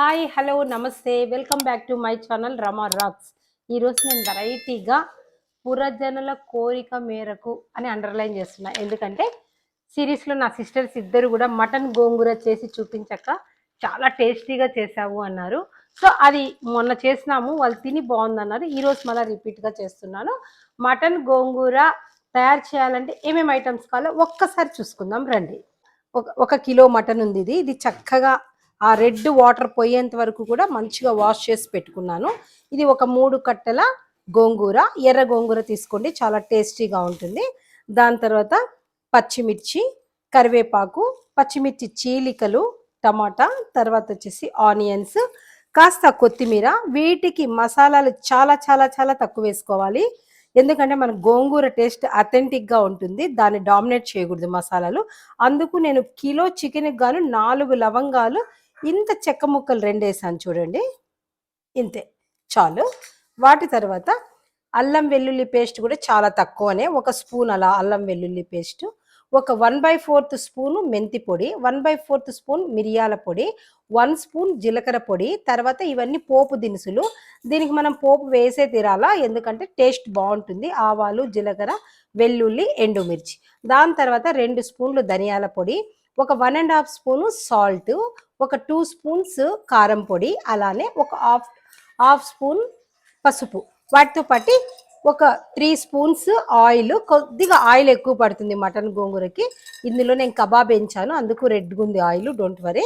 Hi hello నమస్తే. Welcome back to my channel Rama rocks. ఈరోజు నేను వెరైటీగా పురజనుల కోరిక మేరకు అని అండర్లైన్ చేస్తున్నా. ఎందుకంటే సిరీస్లో నా సిస్టర్స్ ఇద్దరు కూడా మటన్ గోంగూర చేసి చూపించక చాలా టేస్టీగా చేసావు అన్నారు. సో అది మొన్న చేసినాము వాళ్ళు తిని బాగుందన్నారు. ఈరోజు మళ్ళీ రిపీట్గా చేస్తున్నాను. మటన్ గోంగూర తయారు చేయాలంటే ఏమేమి ఐటమ్స్ కావాలో ఒక్కసారి చూసుకుందాం రండి. ఒక ఒక కిలో మటన్ ఉంది ఇది. ఇది చక్కగా ఆ రెడ్ వాటర్ పోయేంత వరకు కూడా మంచిగా వాష్ చేసి పెట్టుకున్నాను. ఇది ఒక మూడు కట్టెల గోంగూర ఎర్ర గోంగూర తీసుకోండి చాలా టేస్టీగా ఉంటుంది. దాని తర్వాత పచ్చిమిర్చి కరివేపాకు పచ్చిమిర్చి చీలికలు టమాటా తర్వాత వచ్చేసి ఆనియన్స్ కాస్త కొత్తిమీర. వీటికి మసాలాలు చాలా చాలా చాలా తక్కువ వేసుకోవాలి. ఎందుకంటే మన గోంగూర టేస్ట్ అథెంటిక్గా ఉంటుంది. దాన్ని డామినేట్ చేయకూడదు మసాలాలు. అందుకు నేను కిలో చికెన్కి గాను నాలుగు లవంగాలు ఇంత చెక్క ముక్కలు రెండు వేసాను చూడండి. ఇంతే. చాలు. వాటి తర్వాత అల్లం వెల్లుల్లి పేస్ట్ కూడా చాలా తక్కువనే. ఒక స్పూన్ అలా అల్లం వెల్లుల్లి పేస్ట్ ఒక వన్ బై ఫోర్త్ స్పూను మెంతి పొడి వన్ బై ఫోర్త్ స్పూన్ మిరియాల పొడి వన్ స్పూన్ జీలకర్ర పొడి తర్వాత ఇవన్నీ పోపు దినుసులు. దీనికి మనం పోపు వేసే తీరాలా? ఎందుకంటే టేస్ట్ బాగుంటుంది. ఆవాలు జీలకర్ర వెల్లుల్లి ఎండుమిర్చి. దాని తర్వాత రెండు స్పూన్లు ధనియాల పొడి ఒక one and half spoon salt ఒక టూ స్పూన్స్ కారం పొడి అలానే ఒక హాఫ్ హాఫ్ స్పూన్ పసుపు. వాటితో పాటు ఒక త్రీ స్పూన్స్ ఆయిల్ కొద్దిగా ఆయిల్ ఎక్కువ పడుతుంది మటన్ గోంగూరకి. ఇందులో నేను కబాబ్ వేయించాను అందుకు రెడ్గా ఉంది ఆయిల్ డోంట్ వరీ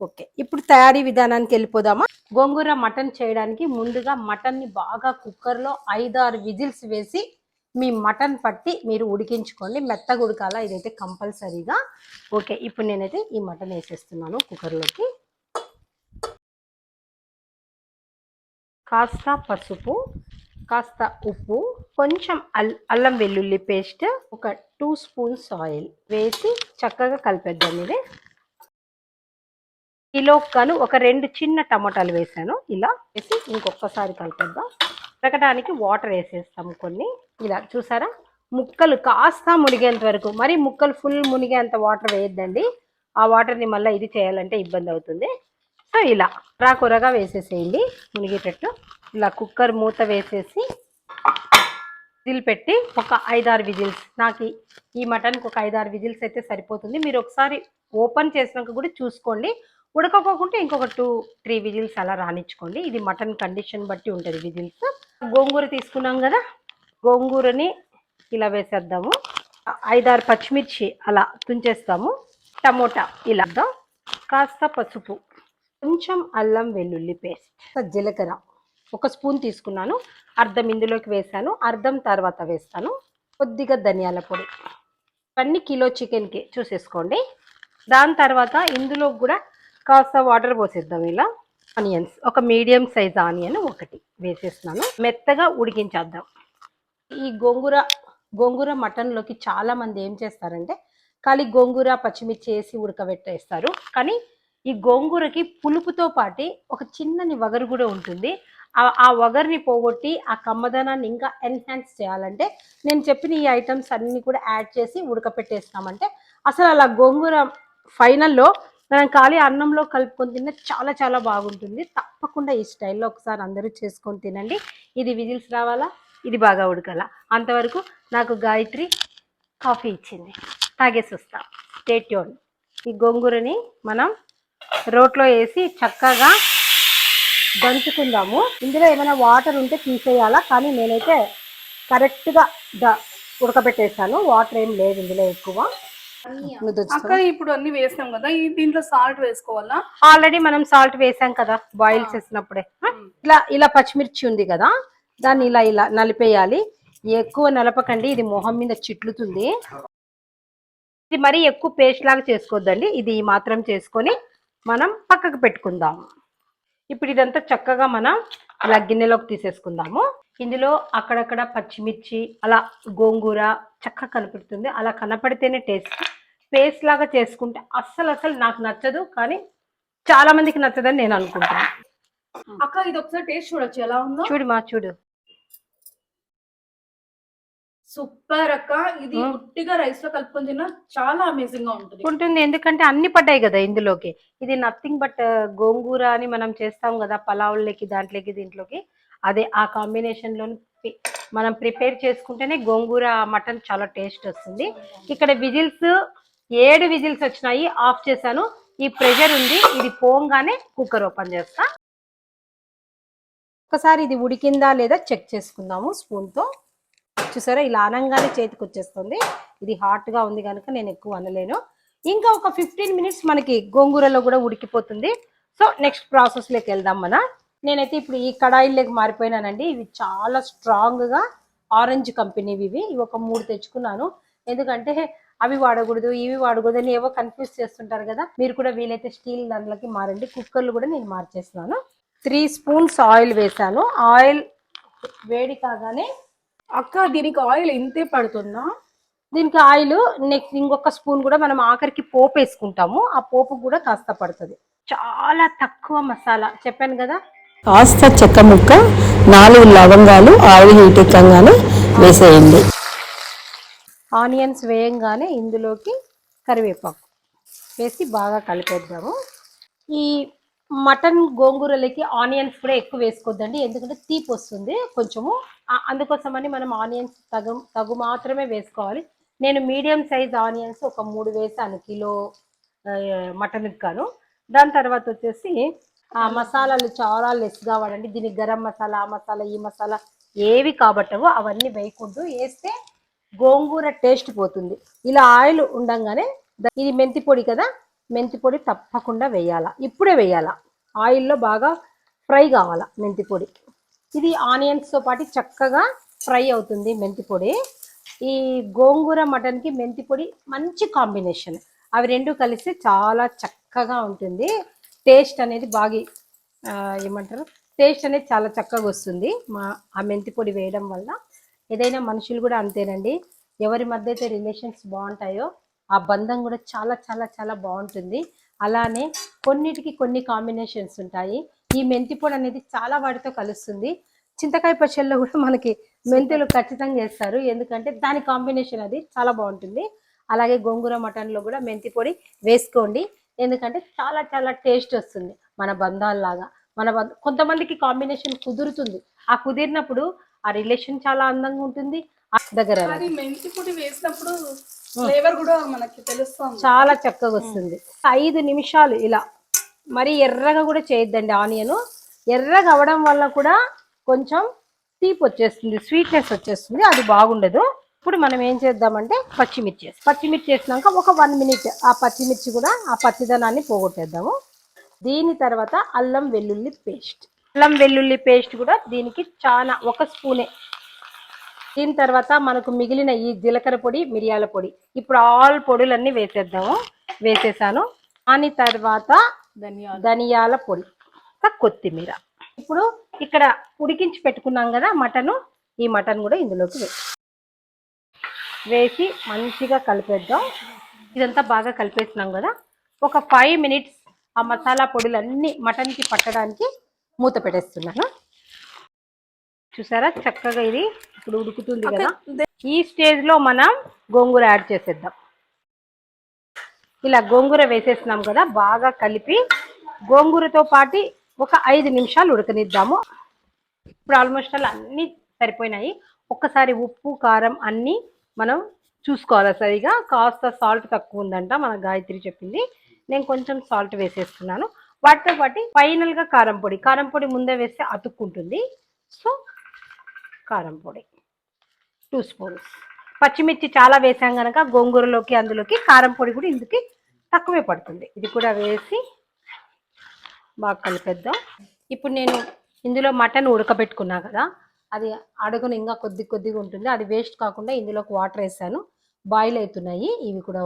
ఓకే ఇప్పుడు తయారీ విధానానికి వెళ్ళిపోదామా? గోంగూర మటన్ చేయడానికి ముందుగా మటన్ని బాగా కుక్కర్లో ఐదారు విజిల్స్ వేసి మీ మటన్ పట్టి మీరు ఉడికించుకోండి. మెత్తగా ఉడకాల ఇదైతే కంపల్సరీగా. ఓకే ఇప్పుడు నేనైతే ఈ మటన్ వేసేస్తున్నాను కుక్కర్లోకి. కాస్త పసుపు కాస్త ఉప్పు కొంచెం అల్ అల్లం వెల్లుల్లి పేస్ట్ ఒక టూ స్పూన్స్ ఆయిల్ వేసి చక్కగా కలిపేద్దాం ఇది. కిలో కను ఒక రెండు చిన్న టమాటాలు వేసాను. ఇలా వేసి ఇంకొకసారి కలిపేద్దాం. ఉడకడానికి వాటర్ వేసేస్తాము కొన్ని. ఇలా చూసారా? ముక్కలు కాస్త మునిగేంత వరకు మరి ముక్కలు ఫుల్ మునిగేంత వాటర్ వేయద్దండి. ఆ వాటర్ని మళ్ళీ ఇది చేయాలంటే ఇబ్బంది అవుతుంది. సో ఇలా రాకూరగా వేసేసేయండి. మునిగేటట్టు ఇలా కుక్కర్ మూత వేసేసి విజిల్ పెట్టి ఒక ఐదారు విజిల్స్ నాకు ఈ- మటన్కి ఒక ఐదారు విజిల్స్ అయితే సరిపోతుంది. మీరు ఒకసారి ఓపెన్ చేసినాక కూడా చూసుకోండి. ఉడకపోకుంటే ఇంకొక టూ త్రీ విజిల్స్ అలా రానిచ్చుకోండి. ఇది మటన్ కండిషన్ బట్టి ఉంటుంది విజిల్స్. గోంగూర తీసుకున్నాం కదా? గోంగూరని ఇలా వేసేద్దాము. ఐదారు పచ్చిమిర్చి అలా తుంచేస్తాము. టమోటా ఇలా వేద్దాం. కాస్త పసుపు కొంచెం అల్లం వెల్లుల్లి పేస్ట్ జీలకర్ర ఒక స్పూన్ తీసుకున్నాను. అర్ధం ఇందులోకి వేసాను. అర్ధం తర్వాత వేస్తాను. కొద్దిగా ధనియాల పొడి. ఇవన్నీ కిలో చికెన్కి చూసేసుకోండి. దాని తర్వాత ఇందులో కూడా కాస్త వాటర్ పోసేద్దాం ఇలా. ఆనియన్స్ ఒక మీడియం సైజ్ ఆనియన్ ఒకటి వేసేస్తున్నాను. మెత్తగా ఉడికించేద్దాం. ఈ గోంగూర గోంగూర మటన్లోకి చాలా మంది ఏం చేస్తారంటే ఖాళీ గోంగూర పచ్చిమిర్చి వేసి ఉడకబెట్టేస్తారు. కానీ ఈ గోంగూరకి పులుపుతో పాటి ఒక చిన్నని వగరు కూడా ఉంటుంది. ఆ- వగర్ని పోగొట్టి ఆ కమ్మదనాన్ని ఇంకా ఎన్హాన్స్ చేయాలంటే నేను చెప్పిన ఈ ఐటమ్స్ అన్ని కూడా యాడ్ చేసి ఉడకపెట్టేస్తామంటే అసలు అలా గోంగూర ఫైనల్లో మనం ఖాళీ అన్నంలో కలుపుకొని తిన్న చాలా చాలా బాగుంటుంది. తప్పకుండా ఈ స్టైల్లో ఒకసారి అందరూ చేసుకొని తినండి. ఇది విజిల్స్ రావాలా? ఇది బాగా ఉడకాల. అంతవరకు నాకు గాయత్రి కాఫీ ఇచ్చింది. తాగేసి వస్తా స్టేట్యూన్ ఈ గోంగూరని మనం రోట్లో వేసి చక్కగా దంచుకుందాము. ఇందులో ఏమైనా వాటర్ ఉంటే తీసేయాలా? కానీ నేనైతే కరెక్ట్గా ద ఉడకబెట్టేసాను వాటర్ ఏం లేదు ఇందులో ఎక్కువ. అక్క ఇప్పుడు అన్ని వేసాం కదా. ఈ దీంట్లో సాల్ట్ వేసుకోవాలా? ఆల్రెడీ మనం సాల్ట్ వేసాం కదా బాయిల్ చేసినప్పుడే? ఇలా ఇలా పచ్చిమిర్చి ఉంది కదా దాన్ని ఇలా ఇలా నలిపేయాలి. ఎక్కువ నలపకండి. ఇది మొహం మీద చిట్లుతుంది. ఇది మరీ ఎక్కువ పేస్ట్ లాగా చేసుకోవద్దండి ఇది మాత్రం చేసుకొని మనం పక్కకు పెట్టుకుందాం. ఇప్పుడు ఇదంతా చక్కగా మనం ఇలా గిన్నెలోకి తీసేసుకుందాము. ఇందులో అక్కడక్కడ పచ్చిమిర్చి అలా గోంగూర చక్కగా కనపడుతుంది. అలా కనపడితేనే టేస్ట్. పేస్ట్ లాగా చేసుకుంటే అస్సలు అసలు నాకు నచ్చదు. కానీ చాలా మందికి నచ్చదని నేను అనుకుంటున్నాను. అక్క ఇది ఒకసారి టేస్ట్ చూడొచ్చు. ఎలా ఉందో? చూడు మా చూడు. సూపర్ అక్క. ఇది మ్మ్. ఉట్టిగా రైస్లో కలుపుకొని తిన్నా చాలా అమేజింగ్గా ఉంటుంది. ఉంటుంది. ఎందుకంటే అన్ని పడ్డాయి కదా ఇందులోకి. ఇది నథింగ్ బట్ గోంగూర అని మనం చేస్తాం కదా పలావుల్లోకి దాంట్లోకి దీంట్లోకి. అదే ఆ కాంబినేషన్లో మనం ప్రిపేర్ చేసుకుంటేనే గోంగూర మటన్ చాలా టేస్ట్ వస్తుంది. ఇక్కడ విజిల్స్ ఏడు విజిల్స్ వచ్చినాయి. ఆఫ్ చేశాను. ఈ ప్రెషర్ ఉంది. ఇది పోంగానే కుక్కర్ ఓపెన్ చేస్తా. ఒకసారి ఇది ఉడికిందా లేదా చెక్ చేసుకుందాము స్పూన్తో చూసారా? ఇలా అనంగానే చేతికి వచ్చేస్తుంది ఇది హాట్గా ఉంది కనుక నేను ఎక్కువ అనలేను. ఇంకా ఒక ఫిఫ్టీన్ మినిట్స్ మనకి గోంగూరలో కూడా ఉడికిపోతుంది. సో నెక్స్ట్ ప్రాసెస్లోకి వెళ్దాం మన. నేనైతే ఇప్పుడు ఈ కడాయిల్లోకి మారిపోయినానండి. ఇవి చాలా స్ట్రాంగ్గా ఆరెంజ్ కంపెనీవి ఇవి. ఇవి ఒక మూడు తెచ్చుకున్నాను. ఎందుకంటే అవి వాడకూడదు ఇవి వాడకూడదు అని ఏవో కన్ఫ్యూజ్ చేస్తుంటారు కదా. మీరు కూడా వీలైతే స్టీల్ దాంట్లోకి మారండి. కుక్కర్లు కూడా నేను మార్చేస్తున్నాను. త్రీ స్పూన్స్ ఆయిల్ వేసాను ఆయిల్ వేడి కాగానే అక్క దీనికి ఆయిల్ ఇంతే పడుతుందా? దీనికి ఆయిల్ నెక్స్ట్ ఇంకొక స్పూన్ కూడా మనం ఆఖరికి పోపు వేసుకుంటాము. ఆ పోపు కూడా కాస్త పడుతుంది. చాలా తక్కువ మసాలా. చెప్పాను కదా? కాస్త చెక్క ముక్క నాలుగు లవంగాలు ఆయిల్ హీట్ ఎక్కగానే వేసేయండి. ఆనియన్స్ వేయంగానే ఇందులోకి కరివేపాకు వేసి బాగా కలిపేద్దాము. ఈ మటన్ గోంగూరలకి ఆనియన్స్ కూడా ఎక్కువ వేసుకోవద్దండి ఎందుకంటే తీపి వస్తుంది కొంచెము. అందుకోసమని మనం ఆనియన్స్ తగు తగు మాత్రమే వేసుకోవాలి. నేను మీడియం సైజ్ ఆనియన్స్ ఒక మూడు వేసాను కిలో మటన్కి గాను. దాని తర్వాత వచ్చేసి ఆ మసాలాలు చాలా లెస్గా వాడండి. దీనికి గరం మసాలా ఆ మసాలా ఈ మసాలా ఏవి కాబట్టవో అవన్నీ వేయకూడదు. వేస్తే గోంగూర టేస్ట్ పోతుంది. ఇలా ఆయిల్ ఉండంగానే ఇది మెంతి పొడి కదా మెంతి పొడి తప్పకుండా వేయాల? ఇప్పుడే వేయాల? ఆయిల్లో బాగా ఫ్రై కావాల మెంతి పొడి? ఇది ఆనియన్స్తో పాటు చక్కగా ఫ్రై అవుతుంది మెంతి పొడి. ఈ గోంగూర మటన్కి మెంతి పొడి మంచి కాంబినేషన్. అవి రెండు కలిసి చాలా చక్కగా ఉంటుంది. టేస్ట్ అనేది బాగా ఏమంటారు? టేస్ట్ అనేది చాలా చక్కగా వస్తుంది. మా ఆ మెంతి పొడి వేయడం వల్ల. ఏదైనా మనుషులు కూడా అంతేనండి. ఎవరి మధ్య అయితే రిలేషన్స్ బాగుంటాయో ఆ బంధం కూడా చాలా చాలా చాలా బాగుంటుంది. అలానే కొన్నిటికి కొన్ని కాంబినేషన్స్ ఉంటాయి. ఈ మెంతి పొడి అనేది చాలా వాటితో కలుస్తుంది. చింతకాయ పచ్చళ్ళలో కూడా మనకి మెంతులు ఖచ్చితంగా వేస్తారు. ఎందుకంటే దాని కాంబినేషన్ అది చాలా బాగుంటుంది. అలాగే గోంగూర మటన్లో కూడా మెంతి పొడి వేసుకోండి. ఎందుకంటే చాలా చాలా టేస్ట్ వస్తుంది మన బంధాల్లాగా. మన బంధ కొంతమందికి కాంబినేషన్ కుదురుతుంది. ఆ కుదిరినప్పుడు ఆ రిలేషన్ చాలా అందంగా ఉంటుంది. ఆ దగ్గర మెంతి పొడి వేసినప్పుడు ఫ్లేవర్ కూడా మనకి తెలుస్తుంది. చాలా చక్కగా వస్తుంది. ఐదు నిమిషాలు ఇలా. మరి ఎర్రగా కూడా చేయొద్దండి ఆనియన్. ఎర్రగా అవడం వల్ల కూడా కొంచెం తీపి వచ్చేస్తుంది స్వీట్నెస్ వచ్చేస్తుంది అది బాగుండదు. ఇప్పుడు మనం ఏం చేద్దామంటే పచ్చిమిర్చి. పచ్చిమిర్చి వేసినాక ఒక వన్ మినిట్ ఆ పచ్చిమిర్చి కూడా ఆ పచ్చిదనాన్ని పోగొట్టేద్దాము. దీని తర్వాత అల్లం వెల్లుల్లి పేస్ట్. అల్లం వెల్లుల్లి పేస్ట్ కూడా దీనికి చాలా ఒక స్పూనే దీని తర్వాత మనకు మిగిలిన ఈ జీలకర్ర పొడి మిరియాల పొడి. ఇప్పుడు ఆల్ పొడులన్నీ వేసేద్దాము. వేసేసాను. దాని తర్వాత ధనియాలు. ధనియాల పొడి కొత్తిమీర. ఇప్పుడు ఇక్కడ ఉడికించి పెట్టుకున్నాం కదా మటను ఈ మటన్ కూడా ఇందులోకి వే వేసి మంచిగా కలిపేద్దాం. ఇదంతా బాగా కలిపేసినాం కదా. ఒక ఫైవ్ మినిట్స్ ఆ మసాలా పొడులన్నీ మటన్కి పట్టడానికి మూత పెట్టేస్తున్నాను. చూసారా? చక్కగా ఇది ఇప్పుడు ఉడుకుతుంది కదా. ఈ స్టేజ్లో మనం గోంగూర యాడ్ చేసేద్దాం. ఇలా గోంగూర వేసేసినాం కదా బాగా కలిపి గోంగూరతో పాటు ఒక ఐదు నిమిషాలు ఉడకనిద్దాము. ఇప్పుడు ఆల్మోస్ట్ అలా అన్నీ సరిపోయినాయి. ఒక్కసారి ఉప్పు కారం అన్నీ మనం చూసుకోవాలి సరిగా కాస్త సాల్ట్ తక్కువ ఉందంట మన గాయత్రి చెప్పింది. నేను కొంచెం సాల్ట్ వేసేస్తున్నాను. వాటితో పాటు ఫైనల్గా కారం పొడి. కారం పొడి ముందే వేస్తే అతుక్కుంటుంది. సో కారం పొడి. టూ స్పూన్స్ పచ్చిమిర్చి చాలా వేసాం కనుక గోంగూరలోకి అందులోకి కారం పొడి కూడా ఇందుకు తక్కువే పడుతుంది. ఇది కూడా వేసి బాగా కలిపేద్దాం. ఇప్పుడు నేను ఇందులో మటన్ ఉడకబెట్టుకున్నా కదా అది అడుగును ఇంకా కొద్ది కొద్దిగా ఉంటుంది. అది వేస్ట్ కాకుండా ఇందులోకి వాటర్ వేసాను. బాయిల్ అవుతున్నాయి. ఇవి కూడా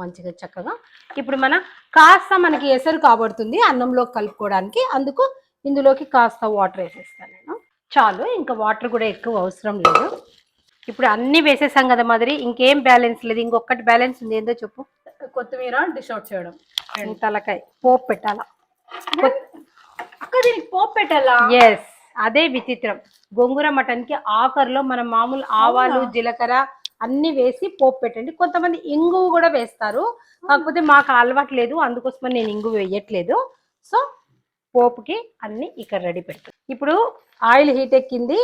మంచిగా చక్కగా. ఇప్పుడు మన కాస్త మనకి ఎసరు కాబడుతుంది అన్నంలోకి కలుపుకోవడానికి. అందుకు ఇందులోకి కాస్త వాటర్ వేసేస్తాను నేను. చాలు ఇంకా వాటర్ కూడా ఎక్కువ అవసరం లేదు. ఇప్పుడు అన్ని వేసేసాం కదా మాదిరి ఇంకేం బ్యాలెన్స్ లేదు. ఇంకొకటి బ్యాలెన్స్ ఉంది ఏందో చెప్పు. కొత్తిమీర డిష్ అవుట్ చేయడం. తలకాయ పోపు పెట్టాలా? అక్క దీనికి పోపు పెట్టాలా? ఎస్ అదే విచిత్రం. గోంగూర మటన్కి ఆఖరిలో మనం మామూలు ఆవాలు? జీలకర్ర అన్ని వేసి పోపు పెట్టండి. కొంతమంది ఇంగువ కూడా వేస్తారు. కాకపోతే మాకు అలవాటు లేదు అందుకోసమని నేను ఇంగువ వేయట్లేదు. సో పోపుకి అన్ని ఇక్కడ రెడీ పెడతాం ఇప్పుడు ఆయిల్ హీట్ ఎక్కింది.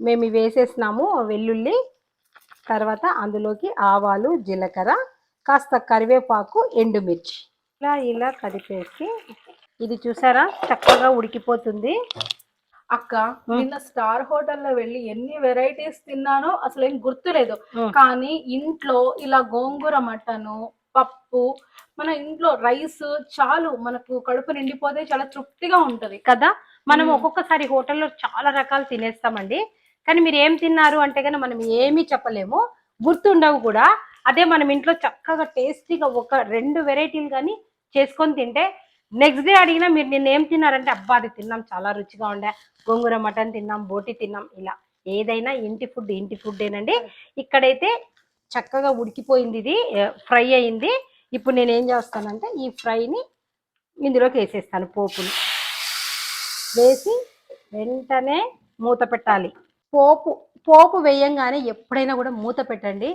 మేము వేసేసినాము వెల్లుల్లి తర్వాత అందులోకి ఆవాలు జీలకర్ర కాస్త కరివేపాకు ఎండుమిర్చి. ఇలా ఇలా కదిపేసి ఇది చూసారా? చక్కగా ఉడికిపోతుంది. అక్క నిన్న స్టార్ హోటల్లో వెళ్ళి ఎన్ని వెరైటీస్ తిన్నానో అసలు ఏం గుర్తులేదు. కానీ ఇంట్లో ఇలా గోంగూర మటను పప్పు మన ఇంట్లో రైస్ చాలు మనకు కడుపు నిండిపోతే చాలా తృప్తిగా ఉంటది. కదా? మనం. ఒక్కొక్కసారి హోటల్లో చాలా రకాలు తినేస్తామండి. కానీ మీరు ఏం తిన్నారు అంటే కనుక మనం ఏమీ చెప్పలేము. గుర్తుండవు కూడా. అదే మనం ఇంట్లో చక్కగా టేస్టీగా ఒక రెండు వెరైటీలు కానీ చేసుకొని తింటే నెక్స్ట్ డే అడిగినా మీరు నిన్న ఏం తిన్నారంటే అబ్బా అది తిన్నాం చాలా రుచిగా ఉండే. గోంగూర మటన్ తిన్నాం బోటి తిన్నాం ఇలా. ఏదైనా ఇంటి ఫుడ్ ఇంటి ఫుడ్ ఏనండి ఇక్కడైతే చక్కగా ఉడికిపోయింది ఇది ఫ్రై అయింది. ఇప్పుడు నేను ఏం చేస్తానంటే ఈ ఫ్రైని ఇందులోకి వేసేస్తాను పోపుని. వేసి వెంటనే మూత పెట్టాలి. పోపు పోపు వేయంగానే ఎప్పుడైనా కూడా మూత పెట్టండి.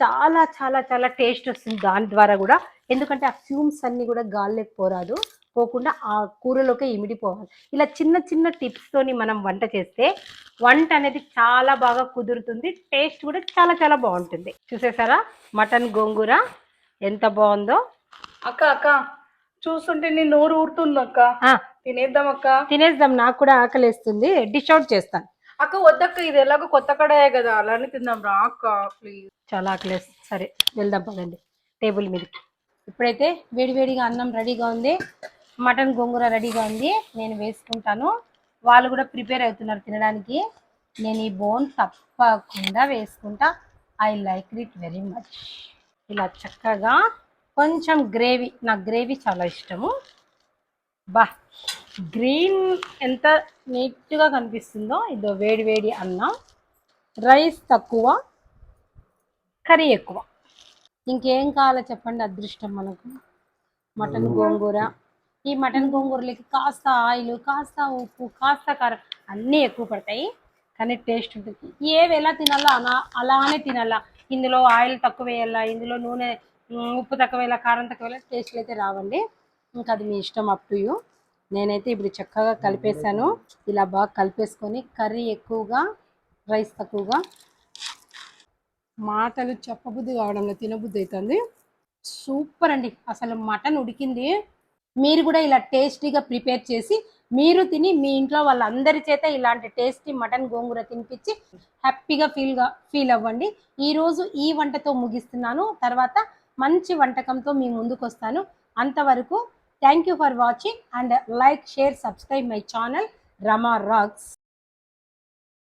చాలా చాలా చాలా టేస్ట్ వస్తుంది దాని ద్వారా కూడా. ఎందుకంటే ఆ ఫ్యూమ్స్ అన్నీ కూడా గాలిలోకి పోరాదు. పోకుండా ఆ కూరలోకి ఇమిడిపోవాలి. ఇలా చిన్న చిన్న టిప్స్ తోని మనం వంట చేస్తే వంట అనేది చాలా బాగా కుదురుతుంది. టేస్ట్ కూడా చాలా చాలా బాగుంటుంది. చూసేసారా? మటన్ గోంగూర ఎంత బాగుందో. అక్క అక్క చూస్తుంటే నీ నోరు ఊరుతుంది అక్క. తినేద్దాం అక్క. తినేద్దాం నాకు కూడా ఆకలేస్తుంది. డిష్ అవుట్ చేస్తాను. అక్క వద్దక్క ఇది ఎలాగో కొత్త కడాయే కదా. అలానే తిందాం. రా అక్క ప్లీజ్ చాలా ఆకలేస్తుంది. సరే వెళ్దాం పదండి. టేబుల్ మీదకి. ఇప్పుడైతే వేడివేడిగా అన్నం రెడీగా ఉంది. మటన్ గోంగూర రెడీగా ఉంది. నేను వేసుకుంటాను. వాళ్ళు కూడా ప్రిపేర్ అవుతున్నారు తినడానికి. నేను ఈ బోన్ తప్పకుండా వేసుకుంటా. I like it very much. ఇలా చక్కగా కొంచెం గ్రేవీ నాకు గ్రేవీ చాలా ఇష్టము. బా గ్రీన్ ఎంత నీట్గా కనిపిస్తుందో ఇదో వేడి వేడి అన్నం. రైస్ తక్కువ కర్రీ ఎక్కువ. ఇంకేం కావాలో చెప్పండి అదృష్టం మనకు. మటన్ గోంగూర. ఈ మటన్ గోంగూరలకి కాస్త ఆయిల్ కాస్త ఉప్పు కాస్త కారం అన్నీ ఎక్కువ పడతాయి. కానీ టేస్ట్ ఉంటుంది. ఏవి ఎలా తినాలో అలా అలానే తినాలా. ఇందులో ఆయిల్ తక్కువ వేయాలా ఇందులో నూనె ఉప్పు తక్కువ వేయాలా కారం తక్కువ వేయాలా టేస్ట్లు అయితే రావండి. ఇంకా అది మీ ఇష్టం అప్ టు యూ. నేనైతే ఇప్పుడు చక్కగా కలిపేసాను ఇలా బాగా కలిపేసుకొని కర్రీ ఎక్కువగా రైస్ తక్కువగా మాటలు చెప్పబుద్ధి కావడంలో తినబుద్ధి అవుతుంది. సూపర్ అండి. అసలు మటన్ ఉడికింది. మీరు కూడా ఇలా టేస్టీగా ప్రిపేర్ చేసి మీరు తిని మీ ఇంట్లో వాళ్ళందరి చేత ఇలాంటి టేస్టీ మటన్ గోంగూర తినిపించి హ్యాపీగా ఫీల్గా ఫీల్ అవ్వండి. ఈరోజు ఈ వంటతో ముగిస్తున్నాను. తర్వాత మంచి వంటకంతో మీ ముందుకు వస్తాను. అంతవరకు thank you for watching and like share subscribe my channel Rama rocks